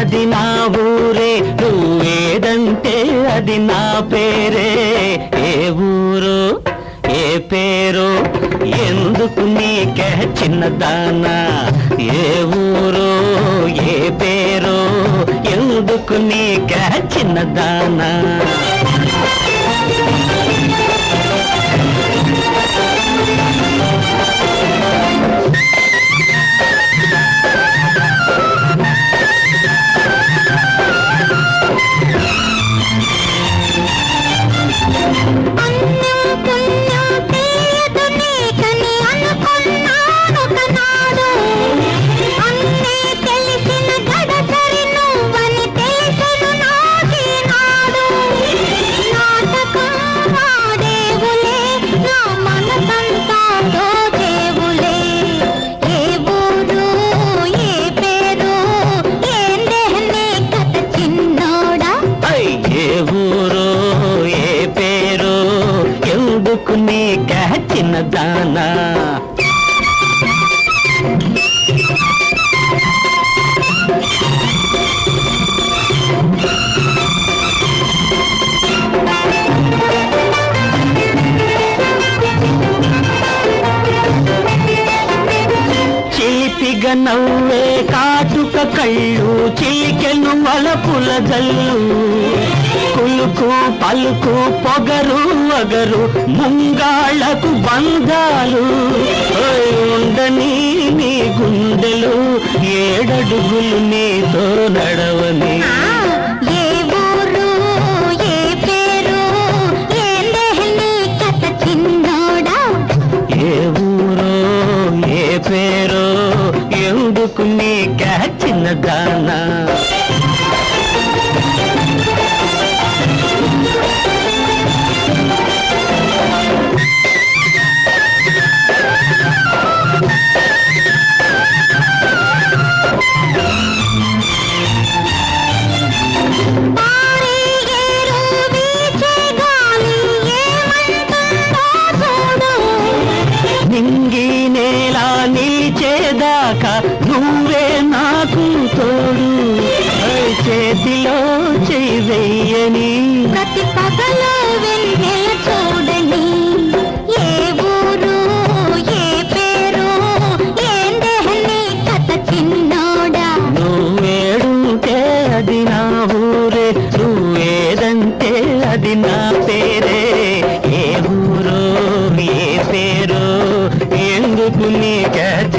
అది నా ఊరే నువ్వేదంటే అది నా పే ఎందుకు నీకే చిన్నదానా ఏ ఊరో ఏ పేరో ఎందుకు నీకే చిన్నదానా तुम्हें कह न जाना నవ్వే కాటుక కళ్ళు చీకెను వలపుల జల్లు. పలుకు పలుకు పొగరు వగరు ముంగాళ్ళకు బంధాలు. ఉండని నీ గుండెలు ఏడడుగులు నీతో నడవని. ఎందుకు నీకే చిన్నదానా dengue.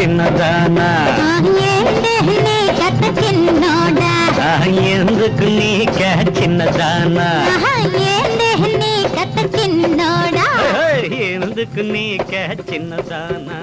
చిన్నదానా? ఎందుకు నీక చిన్నదానా? ఎందుకు నీక చిన్నదానా?